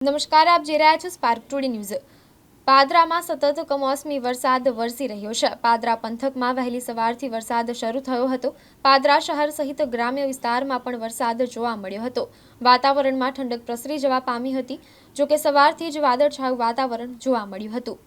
નમસ્કાર, આપ જોઈ રહ્યા છો સ્પાર્ક ટુડે ન્યૂઝ પાદરામાં સતત કમોસમી વરસાદ વરસી રહ્યો છે. પાદરા પંથકમાં વહેલી સવારથી વરસાદ શરૂ થયો હતો. પાદરા શહેર સહિત ગ્રામ્ય વિસ્તારમાં પણ વરસાદ જોવા મળ્યો હતો. વાતાવરણમાં ઠંડક પ્રસરી જવા પામી હતી. જોકે સવારથી જ વાદળછાયું વાતાવરણ જોવા મળ્યું હતું.